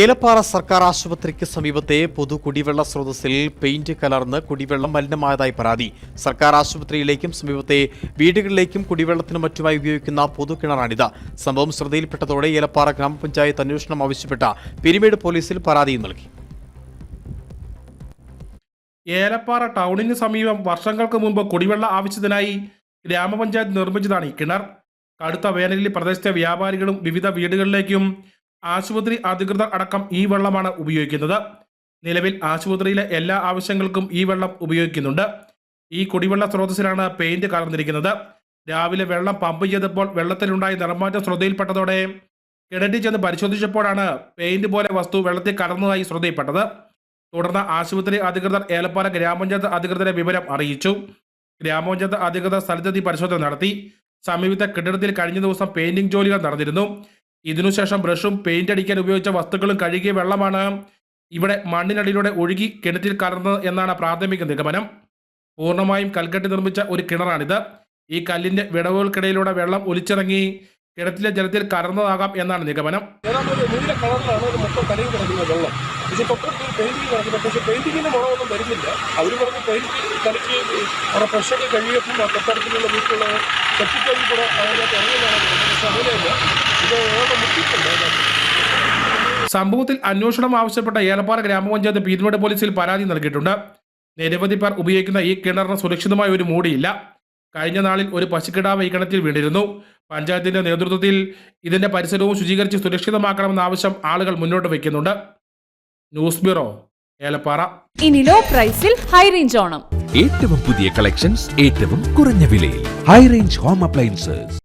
ഏലപ്പാറ സർക്കാർ ആശുപത്രിക്ക് സമീപത്തെ പൊതു കുടിവെള്ള സ്രോതസ്സിൽ പെയിന്റ് കലർന്ന് കുടിവെള്ളം മലിനമായതായി പരാതി. സർക്കാർ ആശുപത്രിയിലേക്കും സമീപത്തെ വീടുകളിലേക്കും കുടിവെള്ളത്തിനും മറ്റുമായി ഉപയോഗിക്കുന്ന പൊതു കിണറാണിത്. സംഭവം ശ്രദ്ധയിൽപ്പെട്ടതോടെ ഏലപ്പാറ ഗ്രാമപഞ്ചായത്ത് അന്വേഷണം ആവശ്യപ്പെട്ട പിരിമേട് പോലീസിൽ പരാതിയും നൽകി. ഏലപ്പാറ ടൗണിന് സമീപം വർഷങ്ങൾക്ക് മുമ്പ് കുടിവെള്ള ആവശ്യത്തിനായി ഗ്രാമപഞ്ചായത്ത് നിർമ്മിച്ചതാണ് ഈ കിണർ. കടുത്ത വേനലിൽ പ്രദേശത്തെ വ്യാപാരികളും വിവിധ വീടുകളിലേക്കും ആശുപത്രി അധികൃതർ അടക്കം ഈ വെള്ളമാണ് ഉപയോഗിക്കുന്നത്. നിലവിൽ ആശുപത്രിയിലെ എല്ലാ ആവശ്യങ്ങൾക്കും ഈ വെള്ളം ഉപയോഗിക്കുന്നുണ്ട്. ഈ കുടിവെള്ള സ്രോതസ്സിലാണ് പെയിന്റ് കലർന്നിരിക്കുന്നത്. രാവിലെ വെള്ളം പമ്പ് ചെയ്തപ്പോൾ വെള്ളത്തിലുണ്ടായ നിറമാറ്റം ശ്രദ്ധയിൽപ്പെട്ടതോടെ കിണറ്റിൽ ചെന്ന് പരിശോധിച്ചപ്പോഴാണ് പെയിന്റ് പോലെ വസ്തു വെള്ളത്തിൽ കലർന്നതായി ശ്രദ്ധയിൽപ്പെട്ടത്. തുടർന്ന് ആശുപത്രി അധികൃതർ ഏലപ്പാല ഗ്രാമപഞ്ചായത്ത് അധികൃതരെ വിവരം അറിയിച്ചു. ഗ്രാമപഞ്ചായത്ത് അധികൃതർ സ്ഥലത്തെത്തി പരിശോധന നടത്തി. സമീപത്തെ കെട്ടിടത്തിൽ കഴിഞ്ഞ ദിവസം പെയിന്റിംഗ് ജോലികൾ നടന്നിരുന്നു. ഇതിനുശേഷം ബ്രഷും പെയിന്റ് അടിക്കാൻ ഉപയോഗിച്ച വസ്തുക്കളും കഴുകിയ വെള്ളമാണ് ഇവിടെ മണ്ണിനടിയിലൂടെ ഒഴുകി കിണറ്റിൽ കലർന്നത് എന്നാണ് പ്രാഥമിക നിഗമനം. പൂർണമായും കൽക്കെട്ടി നിർമ്മിച്ച ഒരു കിണറാണിത്. ഈ കല്ലിന്റെ വിടവുകൾക്കിടയിലൂടെ വെള്ളം ഒലിച്ചിറങ്ങി കിണറ്റിലെ ജലത്തിൽ കലർന്നതാകാം എന്നാണ് നിഗമനം. പക്ഷേ സംഭവത്തിൽ അന്വേഷണം ആവശ്യപ്പെട്ട ഏലപ്പാറ ഗ്രാമപഞ്ചായത്ത് പീരുമേട് പോലീസിൽ പരാതി നൽകിയിട്ടുണ്ട്. നിരവധി പേർ ഉപയോഗിക്കുന്ന ഈ കിണറിന് സുരക്ഷിതമായ ഒരു മൂടിയില്ല. കഴിഞ്ഞ നാളിൽ ഒരു പശുക്കിടാവ് ഈ കിണറ്റിൽ വീണിരുന്നു. പഞ്ചായത്തിന്റെ നേതൃത്വത്തിൽ ഇതിന്റെ പരിസരവും ശുചീകരിച്ച് സുരക്ഷിതമാക്കണമെന്ന ആവശ്യം ആളുകൾ മുന്നോട്ട് വയ്ക്കുന്നുണ്ട്. News bureau Elappara. ഇനി ലോ പ്രൈസിൽ ഹൈ റേഞ്ച് ഓണം. ഏറ്റവും പുതിയ കളക്ഷൻസ് ഏറ്റവും കുറഞ്ഞ വിലയിൽ. High range home appliances